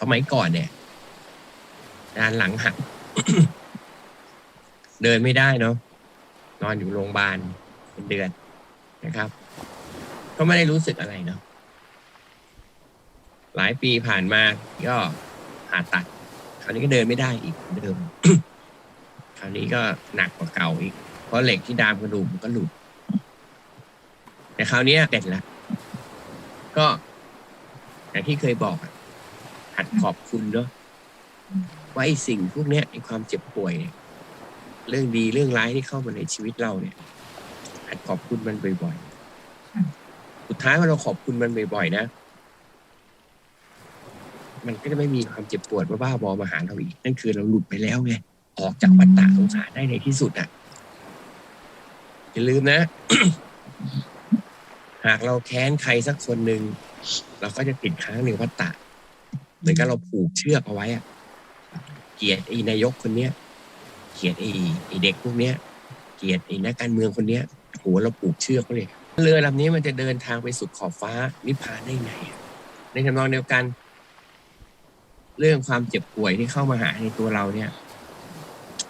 สมัยก่อนเนี่ยด้านหลังหัก เดินไม่ได้เนาะนอนอยู่โรงพยาบาลเป็นเดือนนะครับ ก็ไม่ได้รู้สึกอะไรเนาะหลายปีผ่านมาก็ผ่าตัด คราวนี้ก็เดินไม่ได้อีกเหมือนเดิมคราวนี้ก็หนักกว่าเก่าอีก เพราะเหล็กที่ดามกระดูกมันก็หลุด แต่คราวนี้เป็นละก็อย่างที่เคยบอกอะ หัดขอบคุณเนาะว่าไอ้สิ่งพวกเนี้ยไอ้ความเจ็บป่วยเนี่ยเรื่องดีเรื่องร้ายที่เข้ามาในชีวิตเราเนี่ย หัดขอบคุณมันบ่อยๆสุดท้ายเมื่อเราขอบคุณมันบ่อยๆนะ มันก็จะไม่มีความเจ็บปวดบ้าๆบอมาหาเราอีก นั่นคือเราหลุดไปแล้วไงออกจากวัฏฏะสงสารได้ในที่สุดอะอย่าลืมนะ หากเราแค้นใครสักคนหนึ่งเราก็จะติดค้างในวัฏฏะ เหมือนกับเราผูกเชือกเอาไว้อะเกลียดไอ้นายกคนเนี้ยเกลียดไอ้ไอ้เด็กพวกเนี้ย เกลียดไอ้นักการเมืองคนเนี้ยโหเราผูกเชือกเขาเลยเรือลำนี้มันจะเดินทางไปสุดขอบฟ้านิพพานได้ไงในทำนองเดียวกัน เรื่องความเจ็บป่วยที่เข้ามาหาในตัวเราเนี่ย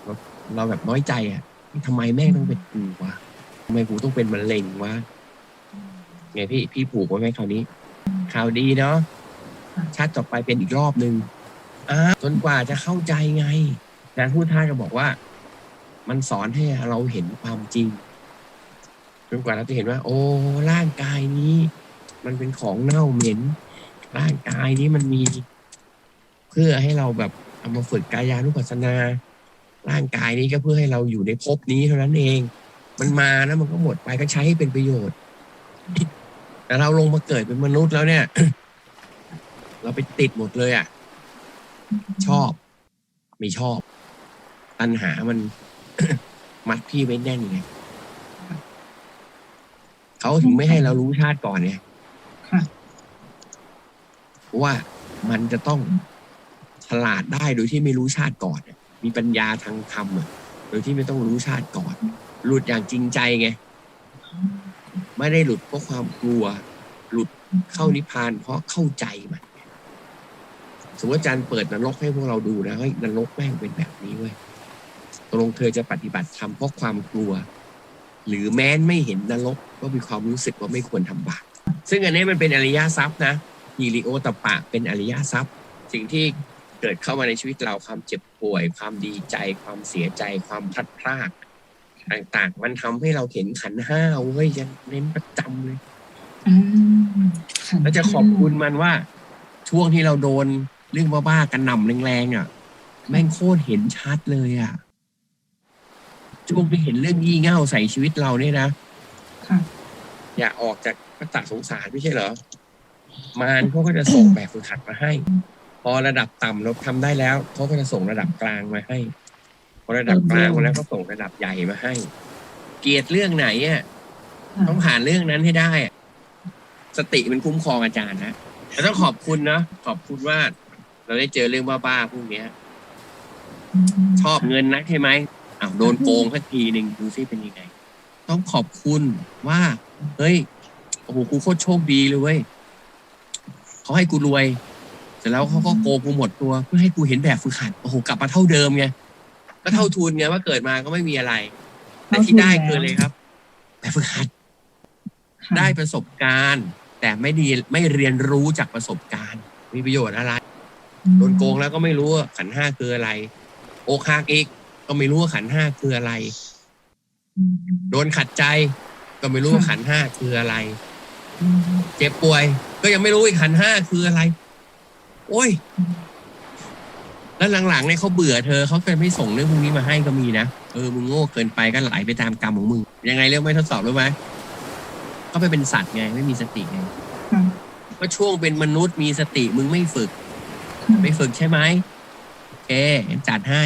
เราเราแบบน้อยใจอะทำไมแม่งต้องเป็นกูวะทำไมกูต้องเป็นมะเร็งวะไงพี่พี่ผูกไว้ไหมคราวนี้ข่าวดีเนาะ ชาติต่อไปเป็นอีกรอบหนึ่งจนกว่าจะเข้าใจไงอาจารย์พูดท่าก็บอกว่า มันสอนให้เราเห็นความจริงจนกว่าเราจะเห็นว่า โอ้ร่างกายนี้ มันเป็นของเน่าเหม็น ร่างกายนี้มันมี เพื่อให้เราแบบเอามาฝึกกายานุปัสสนา ร่างกายนี้ก็เพื่อให้เราอยู่ในภพนี้เท่านั้นเอง มันมานะมันก็หมดไปก็ใช้ให้เป็นประโยชน์แต่เราลงมาเกิดเป็นมนุษย์แล้วเนี่ย เราไปติดหมดเลยอะ ชอบ ไม่ชอบ ตัณหามัน มัดพี่ไว้แน่นไงเขาถึงไม่ให้เรารู้ชาติก่อนเนี่ยว่ามันจะต้องฉลาดได้โดยที่ไม่รู้ชาติก่อน มีปัญญาทางธรรมโดยที่ไม่ต้องรู้ชาติก่อน หลุดอย่างจริงใจไง ไม่ได้หลุดเพราะความกลัว หลุดเข้านิพพานเพราะเข้าใจมัน สมมติอาจารย์เปิดนรกให้พวกเราดูนะเฮ้ยนรกแม่งเป็นแบบนี้เว้ยตกลงเธอจะปฏิบัติธรรมเพราะความกลัว หรือแม้นไม่เห็นนรกก็มีความรู้สึกว่าไม่ควรทำบาปซึ่งอันนี้มันเป็นอริยทรัพย์นะฮิริโอตปปะเป็นอริยทรัพย์ สิ่งที่เกิดเข้ามาในชีวิตเราความเจ็บป่วย ความดีใจ ความเสียใจ ความพลัดพรากต่างๆ มันทำให้เราเห็นขันธ์ห้าเว้ยจะเน้นประจำเลยอืมค่แล้วจะขอบคุณมันว่าช่วงที่เราโดน เรื่องบ้าๆกันหน่ำแรงๆอะ แม่งโคตรเห็นชัดเลยอะช่วงที่เห็นเรื่องยี่เง่าใส่ชีวิตเราเนี่ยนะค่ะอย่าออกจากวัฏสงสารไม่ใช่เหรอ มารเขาก็จะส่งแบบฝึกหัดมาให้ พอระดับต่ำเราทำได้แล้วเขาก็จะส่งระดับกลางมาให้ พอระดับกลางมาแล้วก็ส่งระดับใหญ่มาให้ เกลียดเรื่องไหนอะต้องผ่านเรื่องนั้นให้ได้อะสติมันคุ้มครองอาจารย์นะแต่ต้องขอบคุณนะขอบคุณว่า เราได้เจอเรื่องบ้าๆพวกเนี้ย ชอบเงินนักใช่ไหมอ้าวโดนโกงสักทีหนึ่งดูซิเป็นยังไง ต้องขอบคุณว่า เฮ้ยโอ้โหกูโคตรโชคดีเลยเว้ยเขาให้กูรวยเสร็จแล้วเขาก็โกงกูหมดตัวเพื่อให้กูเห็นแบบฝึกหัดโอ้โหกลับมาเท่าเดิมไงก็เท่าทุนไงว่าเกิดมาก็ไม่มีอะไร แต่ที่ได้คือเลยครับ แบบฝึกหัดค่ะได้ประสบการณ์ แต่ไม่ดีไม่เรียนรู้จากประสบการณ์ มีประโยชน์อะไร โดนโกงแล้วก็ไม่รู้ว่าขันธ์ห้าคืออะไร โอกหักอีกก็ไม่รู้ว่าขันธ์ห้าคืออะไรอืมโดนขัดใจ ก็ไม่รู้ว่าขันธ์ห้าคืออะไรอืมเจ็บป่วย ก็ยังไม่รู้อีกขันธ์ห้าคืออะไร โอ้ย แล้วหลังๆเนี่ยเขาเบื่อเธอเขาก็ไม่ส่งเรื่องพวกนี้มาให้ก็มีนะเออมึงโง่เกินไปก็ไหลไปตามกรรมของมึง ยังไงเรื่องไม่ทดสอบรู้ไหมก็ไปเป็นสัตว์ไงไม่มีสติไงค่ะก็ช่วงเป็นมนุษย์มีสติมึงไม่ฝึก ไม่ฝึกใช่ไหมโอเคจัดให้